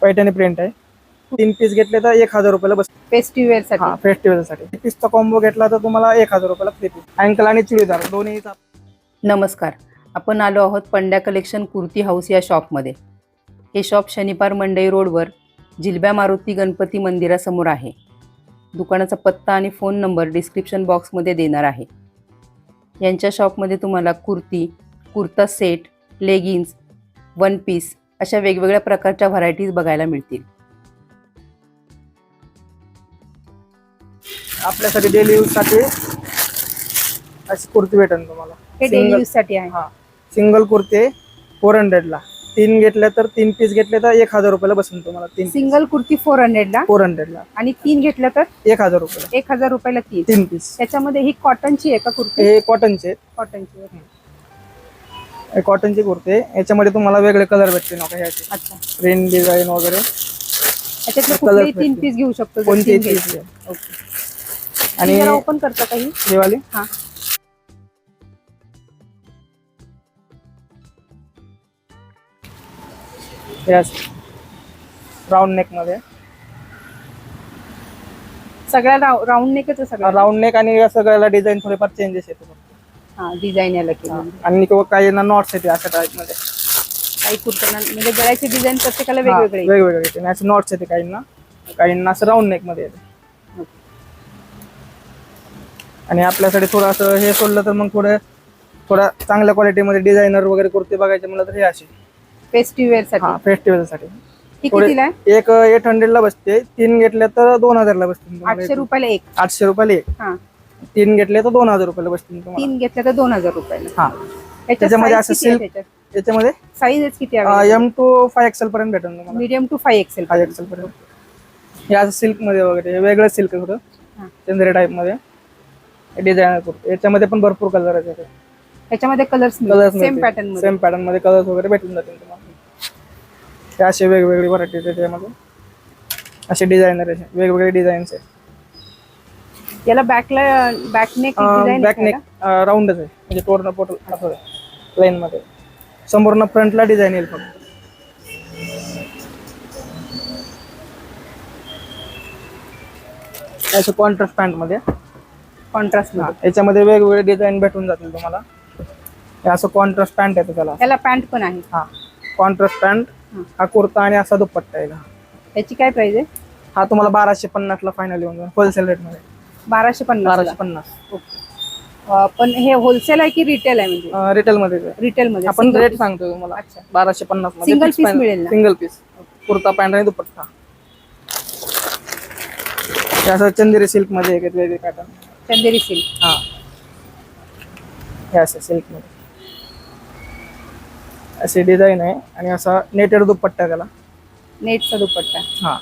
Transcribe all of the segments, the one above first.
Paithani print आहे. तीन piece घेतले तर एक हजार रुपयाला बस फेस्टिवलसाठी? हा फेस्टिवलसाठी. पीसचा कॉम्बो घेतला तर तुम्हाला एक हजार रुपयाला फ्री पीस अँकल आणि चुडीदार दोन्ही नमस्कार. आपण आलो आहोत पंड्या कलेक्शन कुर्ती हाऊस या शॉपमध्ये हे शॉप शनिवार मंडई रोडवर जिलब्या मारुती गणपती मंदिरासमोर आहे. दुकानाचा पत्ता आणि फोन नंबर डिस्क्रिप्शन बॉक्समध्ये देणार आहे. यांच्या शॉपमध्ये तुम्हाला kurti kurta set leggings one piece अशा वेगवेगळ्या प्रकारच्या व्हरायटीज बघायला मिळतील. आपल्यासाठी डेली यूजसाठी अशी कुर्ती भेटेल तुम्हाला. हे डेली Single- यूजसाठी आहे. हा. सिंगल कुर्ती फोर हंड्रेडला तीन घेतले तर तीन पीस घेतले तर एक हजार रुपयाला बसेल तुम्हाला तीन सिंगल कुर्ती फोर हंड्रेडला फोर हंड्रेडला आणि तीन घेतलं तर एक हजार रुपयाला. एक हजार रुपयाला तीन. तीन पीस त्याच्यामध्ये ही कॉटनची आहे का कुर्ती? हे कॉटनचे कॉटनची हे कॉटनची कुर्ती आहे. याच्यामध्ये तुम्हाला वेगळे कलर भेटते नका ह्याचे. अच्छा. प्रिंट डिझाईन वगैरे. त्याच्यातले कुठलेही तीन भेटतील. पीस घेऊ शकतो जर तीन पीस. आणि आणि ओपन करता काही? वाले हा. राऊंड नेकमध्ये. सगळ्या राऊंड नेकच आहे सगळ्या. राऊंड नेक आणि या सगळ्याला डिझाईन थोडेफार चेंजेस येतो. हा डिझाईन याला केलं आणि किंवा काही ना नॉट्स येते अशा टाईपमध्ये काही कुर्त्यांना म्हणजे गळ्याची डिझाईन प्रत्येकाला हा, वेगवेगळे. वेगवेगळे येते असे नॉट्स येते काहींना. काहींना असं राऊंड नेकमध्ये येते आणि आपल्यासाठी थोडंसं हे सोडलं तर मग थोडं थोडा चांगल्या क्वालिटीमध्ये डिझायनर वगैरे कुर्ते बघायचे म्हणलं तर हे असे. फेस्टिवलसाठी. हा फेस्टिवलसाठी. ही थोडे- कितीला आहे? एक एट हंड्रेड ला बसते. तीन घेतले तर दोन हजारला बसतील तुम्हाला आठशे एक. रुपयाला एक. आठशे रुपयाला एक. हा. तीन घेतले तर दोन हजार रुपयाला बसतील तुम्हाला. तीन घेतल्या तर दोन हजार रुपयाला. हा. त्याच्यामध्ये असं सिल्क याच्यामध्ये? साईज किती आहे? एम टू फाय एक्सेल पर्यंत भेटेल तुम्हाला. Medium to five XL five XL पर्यंत. हे असं सिल्कमध्ये वगैरे हे वेगळं सिल्क हा. थोडं चंद्रे टाईपमध्ये. डिझाईन याच्यामध्ये पण भरपूर कलर आहेत. त्याच्यामध्ये कलर्स कलर्स सेम पॅटर्नमध्ये. सेम पॅटर्नमध्ये कलर्स वगैरे भेटून जातील तुम्हाला. हे असे वेगवेगळे व्हरायटीज आहेत त्यामध्ये असे डिझायनर आहे वेगवेगळे डिझाईन्स आहेत. याला बॅकला back neck design back neck राऊंडच आहे. म्हणजे टोरनं पोट असं प्लेन मध्ये. संपूर्ण फ्रंटला डिझाईन येईल फक्त. असं कॉन्ट्रास्ट पॅन्टमध्ये. कॉन्ट्रास्ट याच्यामध्ये वेगवेगळे डिझाईन भेटून जातील तुम्हाला. असं कॉन्ट्रास्ट पॅन्ट आहे त्याला. याला पॅन्ट पण आहे. हा कॉन्ट्रास्ट पॅन्ट हा. कुर्ता आणि असा दुपट्टा आहे. त्याची काय प्राइस आहे? हा तुम्हाला बाराशे पन्नास ला फायनल येऊन जाईल होलसेल रेटमध्ये. बाराशे पन्नास बाराशे पन्नास. पण हे होलसेल आहे की रिटेल आहे म्हणजे? रिटेल मध्ये रिटेल मध्ये आपण रेट सांगतो तुम्हाला. अच्छा. बाराशे पन्नास Single piece मिळेल? सिंगल पीस कुर्ता पॅन्ट आणि दुपट्टा. असं चंदेरी सिल्कमध्ये वेगळे पॅटर्न चंदेरी सिल्क हा. हे असं सिल्कमध्ये. असे डिझाईन आहे आणि असा नेटेड दुपट्टा त्याला. नेटचा दुपट्टा. हा.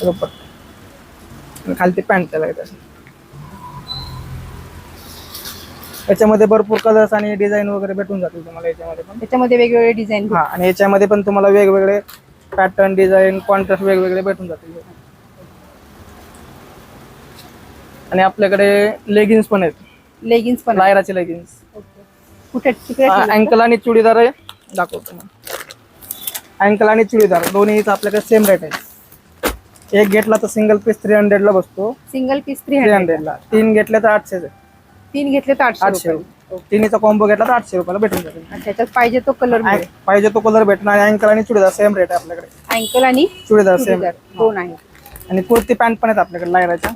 दुपट्टा. आणि खालती पॅन्ट असे. याच्यामध्ये भरपूर कलर्स आणि डिझाईन वगैरे भेटून जातील तुम्हाला याच्यामध्ये पण. त्याच्यामध्ये वेगवेगळे डिझाईन हा आणि याच्यामध्ये पण तुम्हाला वेगवेगळे पॅटर्न डिझाईन कॉन्ट्रास्ट वेगवेगळे भेटून जातील. आणि आपल्याकडे लेगिन्स पण आहेत. लेगिन्स पण लायराचे लेगिन्स कुठे? अँकल आणि चुडीदार आहे. दाखवतो अँकल आणि चुडीदार दोन्ही आपल्याकडे सेम रेट आहे. एक घेतला तर सिंगल पीस थ्री हंड्रेडला बसतो. Single piece three three hundred हंड्रेडला तीन घेतले तर आठशे. तीन घेतले तर आठशे आठशे रुपये. तिन्हीचा कॉम्बो घेतला तर आठशे रुपयाला भेटून आणि त्याच्यात पाहिजे तो कलर पाहिजे तो कलर भेटणार. अँकल आणि चुडीदार सेम रेट आहे आपल्याकडे. अँकल आणि चुडीदार सेम चुडीदार. दोन आहे आणि कुर्ती पॅन्ट पण आहेत आपल्याकडे लायराच्या.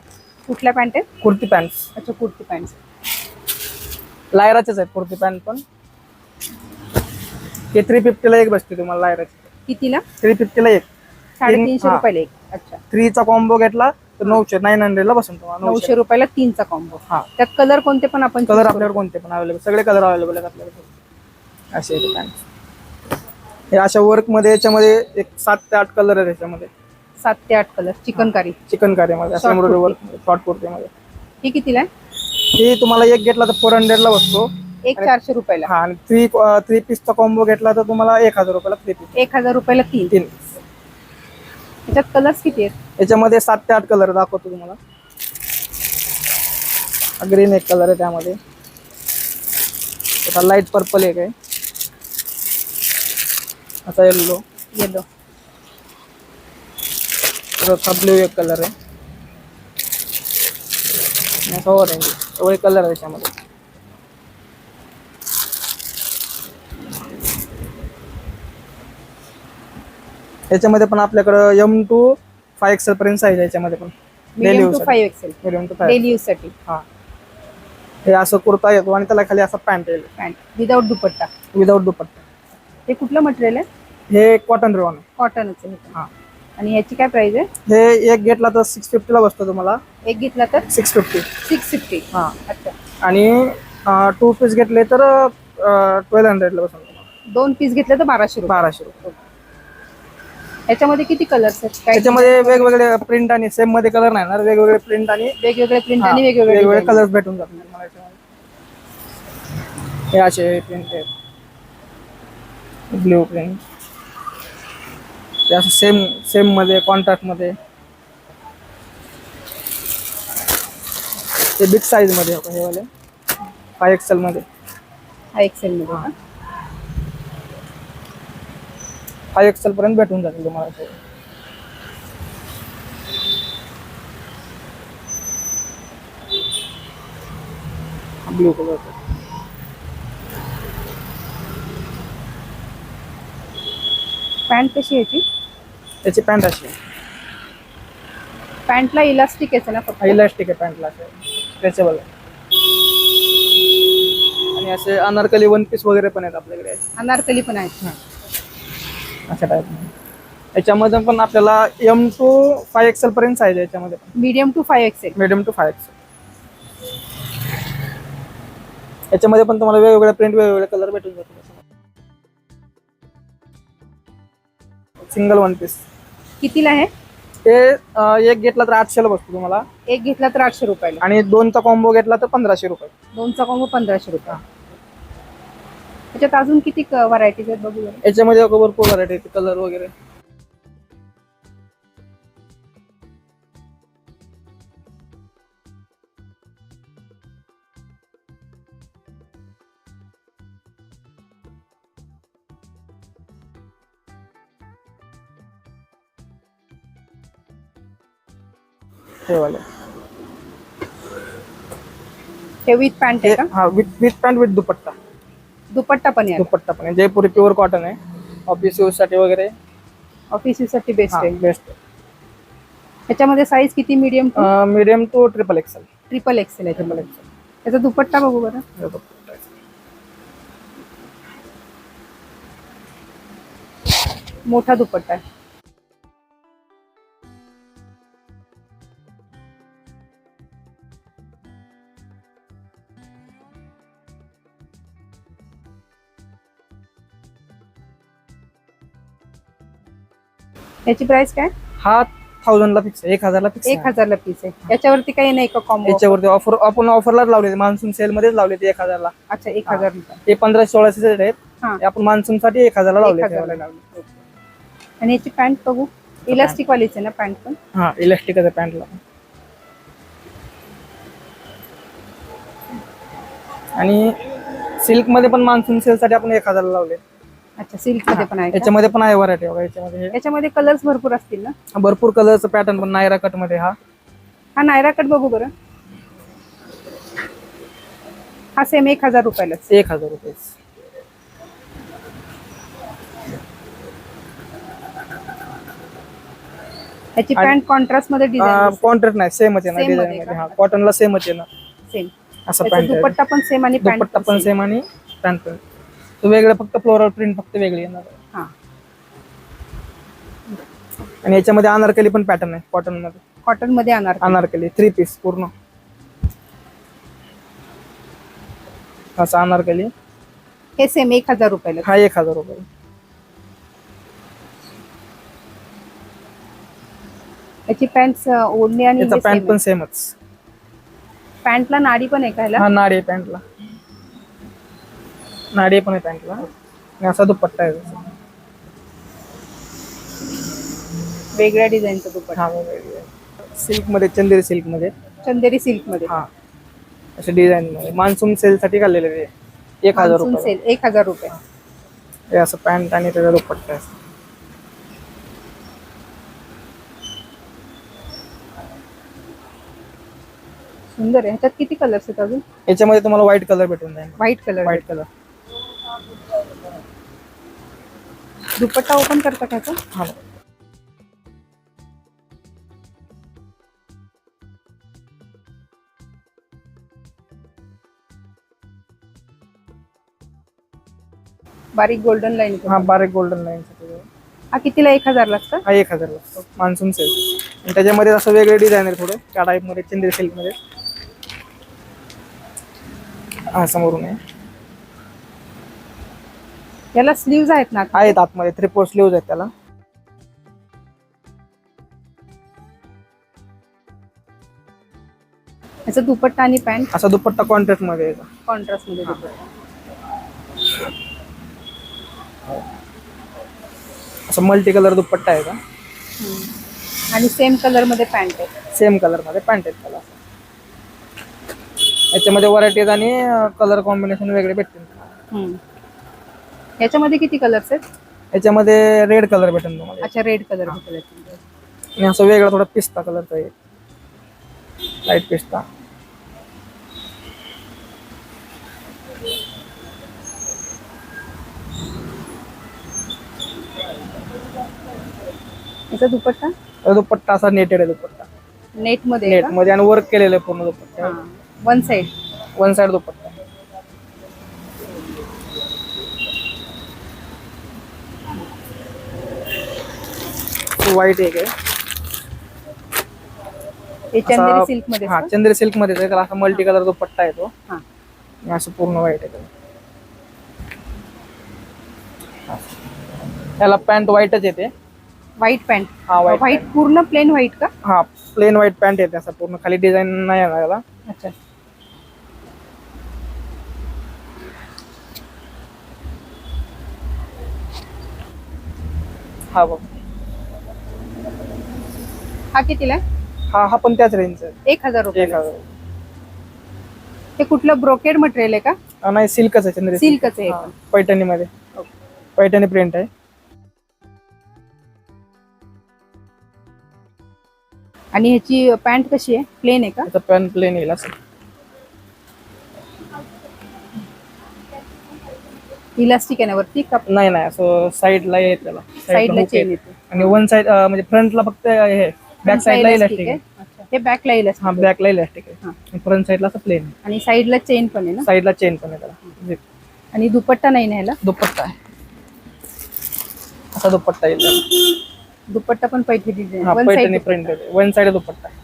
कुठल्या पॅन्ट आहेत? कुर्ती पॅन्ट अच्छा कुर्ती पॅन्ट लायराचेच आहेत कुर्ती पॅन्ट पण. ते थ्री फिफ्टीला एक बसते तुम्हाला लायराची. कितीला? थ्री फिफ्टीला एक. साडेतीनशे. रुपयाला एक. अच्छा. थ्रीचा कॉम्बो घेतला तर नऊशे नाईन हंड्रेडला बसून तुम्हाला नऊशे. रुपयाला तीनचा कॉम्बो हा. त्यात कलर कोणते पण आपण कलर आपल्याकडे कोणते पण अवेलेबल सगळे कलर अवेलेबल आहेत आपल्याकडे. असे. हे अशा वर्कमध्ये याच्यामध्ये एक सात ते आठ कलर आहेत याच्यामध्ये. सात ते आठ कलर चिकनकारी. चिकनमध्ये एम्ब्रॉयडरी वर्क शॉर्ट कुर्तीमध्ये. ही कितीला आहे? हे तुम्हाला एक घेतला तर फोर हंड्रेडला बसतो. एक चारशे रुपयाला. हा आणि थ्री थ्री पीसचा कॉम्बो घेतला तर तुम्हाला एक हजार रुपयाला थ्री पीस एक हजार रुपयाला तीन. तीन. त्याच्यात कलर्स किती आहेत? याच्यामध्ये सात ते आठ कलर दाखवतो तुम्हाला. ग्रीन एक कलर आहे त्यामध्ये. लाइट पर्पल एक आहे. असा येल्लो येलो परत ब्ल्यू एक कलर आहे. ऑरेंज एवढे कलर आहे त्याच्यामध्ये. याच्यामध्ये पण आपल्याकडं एम टू फाय एक्सेल पर्यंत साईज आहे याच्यामध्ये पण. Daily medium use to five XL medium to five daily यूजसाठी. हा. हे असं कुर्ता येतो आणि त्याला खाली असा पॅन्ट येईल pant without dupatta. Without dupatta. हे कुठलं मटेरियल आहे? हे कॉटन रेवॉन कॉटनच आहे हे. पण. हा. आणि ह्याची काय प्राइस आहे? हे एक घेतला तर सिक्स फिफ्टीला बसतो तुम्हाला. एक घेतला तर? सिक्स फिफ्टी सिक्स फिफ्टी हां. अच्छा. आणि टू पीस घेतले तर ट्वेल्व हंड्रेडला बसून दोन पीस घेतले तर बाराशे रुपये. बाराशे रुपये. याच्यामध्ये किती कलर्स आहेत? काय त्याच्यामध्ये वेगवेगळे प्रिंट आणि सेममध्ये कलर नाही ना वेगवेगळे प्रिंट आणि वेगवेगळे प्रिंट आणि वेगवेगळे वेगवेगळे design. कलर्स भेटून तुम्हाला याच्यामध्ये. हे असे प्रिंट आहेत. ब्ल्यू प्रिंट ते असं सेम सेममध्ये कॉन्ट्राक्टमध्ये. ते बिग साईजमध्ये हे वाले. फाय एक्सेल मध्ये. हा एक्सेल मध्ये फाय एक्सेल पर्यंत भेटून जातील तुम्हाला ते. Blue colour. पॅन्ट कशी आहे याची त्याची पॅन्ट अशी आहे. पॅन्टला इलास्टिक आहे ना फक्त? इलास्टिक आहे पॅन्टला स्ट्रेचेबल आहे. आणि असे अनारकली वन पीस वगैरे पण आहेत आपल्याकडे. अनारकली पण आहे अशा टाईप याच्यामध्ये पण आपल्याला एम टू फाय एक्सेल पर्यंत साईज आहे याच्यामध्ये medium to five XL medium to five XL याच्यामध्ये पण तुम्हाला वेगवेगळे प्रिंट वेगवेगळे कलर भेटून जातील. सिंगल वन पीस कितीला आहे? ते एक घेतला तर आठशेला बसतो तुम्हाला. एक घेतला तर आठशे रुपयाला. आणि दोनचा कॉम्बो घेतला तर पंधराशे रुपये. दोनचा कॉम्बो पंधराशे रुपये. त्याच्यात अजून किती व्हरायटीज आहेत बघू. याच्यामध्ये भरपूर व्हरायटी कलर वगैरे. हे वाले. हे विथ पॅन्ट आहे का? हा with with pant with dupatta. Dupatta पण आहे दुपट्टा पण आहे. जयपुरी प्युअर कॉटन आहे. ऑफिस यूजसाठी वगैरे. ऑफिससाठी बेस्ट आहे. बेस्ट त्याच्यामध्ये साईज किती? Medium to medium to triple XL triple XL आहे. ट्रिपल त्याच्यामध्ये त्याचा दुपट्टा बघू बरं. एक्सेल मोठा दुपट्टा आहे. याची प्राइस काय? हा थाउजंडला फिक्स आहे एक हजारला फिक्स एक हजारला पीस आहे. याच्यावरती काही नाही का कॉम्बो याच्यावरती ऑफर आपण ऑफरलाच लावले मान्सून सेल मध्येच लावले ते एक हजारला. अच्छा एक हजार हे. पंधराशे सोळाशे सेट आहेत. आपण मान्सून साठी एक हजारला लावले हजारला ते. लावली आणि याची पॅन्ट बघू? इलास्टिक वालीच आहे ना पॅन्ट पण? हा इलेक्ट्रिक आहे पॅन्टला आणि सिल्कमध्ये पण मान्सून सेल साठी आपण एक हजारला लावले. अच्छा सिल्कमध्ये पण आहे? याच्यामध्ये पण आहे व्हरायटी बघा याच्यामध्ये याच्यामध्ये कलर्स भरपूर असतील ना? भरपूर कलरचं पॅटर्न पण नायरा कटमध्ये हा. हा नायरा कट बघू बरं. हा सेम एक हजार रुपयालाच. एक हजार रुपये याची पॅन्ट कॉन्ट्रास्टमध्ये डिझाईन कॉन्ट्रॅक्ट नाही सेमच आहे ना Same डिझाईन मध्ये मध्ये हा. कॉटनला सेमच आहे ना. सेम असं पॅन्ट दुपट्टा पण सेम आणि पॅन्ट दुपट्टा पण सेम आणि पॅन्ट पण. तो वेगळं फक्त फ्लोरल प्रिंट फक्त वेगळी येणार. हा. आणि याच्यामध्ये अनारकली पण पॅटर्न आहे कॉटनमध्ये. कॉटनमध्ये आणणार अनारकली थ्री पीस पूर्ण. असं अनारकली. हे सेम एक हजार रुपयाला. हा एक हजार रुपये. याची पॅन्ट ओढणी आणि याचा पॅन्ट पण सेमच पॅन्टला नाडी पण आहे का ह्याला? हा नाडी पॅन्टला नाडी पण आहे पॅन्टला आणि असा दुपट्टा आहे त्याचा. वेगळ्या डिझाईनचा दुपट्टा. हा मध्ये सिल्कमध्ये चंदेरी सिल्कमध्ये. चंदेरी सिल्कमध्ये हा. अशा डिझाईनमध्ये मान्सून सेलसाठी काढलेले ते एक हजार रुपये एक हजार रुपये. असं पॅन्ट आणि त्याचा दुपट्टा आहे. सुंदर आहे. ह्याच्यात किती कलर्स आहेत अजून? याच्यामध्ये तुम्हाला व्हाईट कलर भेटून जाईल. White colour white colour dupatta open करता का ह्याचा? हा. बारीक गोल्डन लाईन हा बारीक गोल्डन लाईन हा कितीला? एक हजारलाच का? हा एक हजार लागतो मान्सून सेल. आणि त्याच्यामध्ये असं वेगळे डिझाईन आहे थोडे त्या टाईपमध्ये चंद्री सिल्कमध्ये. हा समोरून आहे. याला स्लीव्ज आहेत ना. आहेत आतमध्ये थ्री फोर स्लीव्ज आहेत त्याला. ह्याचा दुपट्टा आणि पॅन्ट असा दुपट्टा कॉन्ट्रास्टमध्ये कॉन्ट्रास्टमध्ये दुपट्टा. असं मल्टी कलर दुपट्टा आहे का? आणि सेम कलरमध्ये पॅन्ट आहे. सेम कलरमध्ये पॅन्ट आहेत त्याला. याच्यामध्ये व्हरायटीज आणि कलर कॉम्बिनेशन वेगळे भेटतील. याच्यामध्ये किती कलर्स आहेत? याच्यामध्ये रेड कलर भेटेल तुम्हाला. अच्छा रेड कलर भेटेल आणि असं वेगळा थोडा पिस्ता कलरचा आहे लाइट पिस्ता. याचा दुपट्टा? दुपट्टा असा नेटेड आहे दुपट्टा. नेटमध्ये नेटमध्ये आणि वर्क केलेलं आहे पूर्ण dupatta. One side one side dupatta. White एक आहे हे चंदेरी सिल्कमध्ये हा चंद्री सिल्कमध्ये त्याला असा मल्टी कलर दुपट्टा येतो हा. आणि असं पूर्ण व्हाईट आहे त्याला. पॅन्ट व्हाईटच येते. व्हाईट पॅन्ट हा व्हाईट व्हाईट पूर्ण प्लेन व्हाईट का? हा प्लेन व्हाईट पॅन्ट येते असं पूर्ण. खाली डिझाईन नाही येणार याला. अच्छा. हा बघ. हा कितीला आहे? हा हा पण त्याच रेंजचा आहे. एक हजार रुपये एक हजार हे कुठलं ब्रोकेड मटेरियल आहे का? हा, नाही सिल्कच आहे चंद्री सिल्कच आहे हा, पैठणीमध्ये. पैठणी प्रिंट आहे. आणि ह्याची पॅन्ट कशी आहे? प्लेन आहे का? त्याचा पॅन्ट प्लेन येईल असं. इलास्टिक आहे ना वरती का? नाही नाही असं साईडला येत त्याला. साईडला hook चेन आहे. येते. आणि वन साइड म्हणजे फ्रंटला फक्त हे बॅक साईडला इलास्टिक आहे. हे बॅकला इलास्टिक हा बॅकला इलास्टिक हा. आहे फ्रंट साईडला असं प्लेन आणि साईडला चेन पण आहे ना? साईडला चेन पण आहे त्याला. आणि दुपट्टा नाही ना ह्याला? दुपट्टा आहे. असा दुपट्टा येईल. दुपट्टा पण Paithani design one Paithani side print आहे. वन साइड दुपट्टा आहे.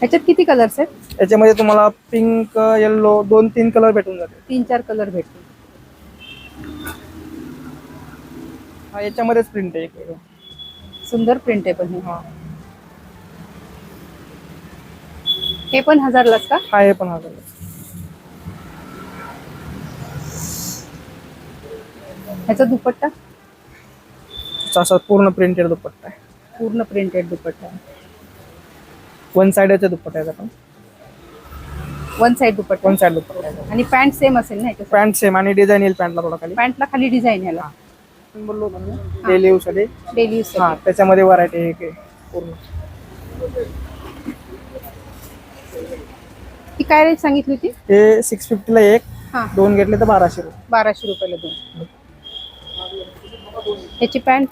ह्याच्यात किती कलर्स आहेत? याच्यामध्ये तुम्हाला पिंक येल्लो दोन तीन कलर भेटून जाते तीन चार कलर भेटतील. हा याच्यामध्येच प्रिंट आहे एक वेगळं. सुंदर प्रिंट आहे पण हे. हा. हे पण हजारलाच का? हा हे पण हा कलर ह्याचा दुपट्टा? असा पूर्ण प्रिंटेड दुपट्टा आहे. पूर्ण प्रिंटेड दुपट्टा वन साइडचा दुपट्टा आहे पण one side dupatta one side dupatta आहे आणि पॅन्ट सेम असेल ना ह्याच्यात पॅन्ट सेम आणि डिझाईन येईल पॅन्टला थोडा खाली पॅन्टला खाली डिझाईन ह्याला बोललो होतो ना. डेली यूजसाठी. डेली यूज हा त्याच्यामध्ये व्हरायटी आहे एक आहे पूर्ण. ती काय रेट सांगितली होती? हे सिक्स फिफ्टीला एक हा. दोन घेतले तर बाराशे रुपये. बाराशे रुपयाला दोन. ह्याची पॅन्ट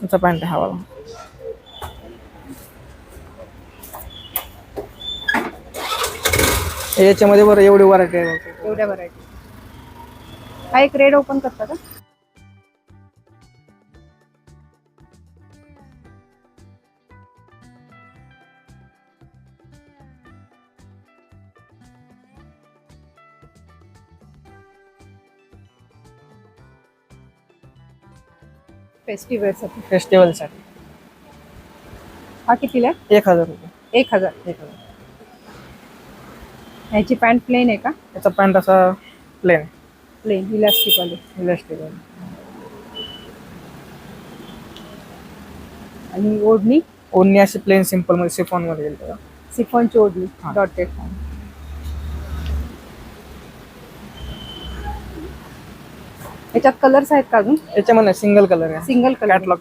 त्याचा पॅन्ट आहे हवाला याच्यामध्ये बरं एवढी व्हरायटी आहे. एवढ्या व्हरायटी हा एक रेड ओपन करता का? फेस्टिवलसाठी फेस्टिवलसाठी हा कितीला आहे? एक हजार रुपये. एक हजार. एक हजार. ह्याची पॅन्ट प्लेन आहे का? याचा पॅन्ट असा प्लेन. प्लेन इलास्टिक वाली. इलास्टिक आणि ओढणी? ओन्नी अशी प्लेन सिंपलमध्ये सिफॉनमध्ये येईल त्याला सिफॉनची ओढणी हा. डॉटेड याच्यात कलर्स आहेत का अजून? याच्यामध्ये सिंगल कलर आहे. Single colour catalogue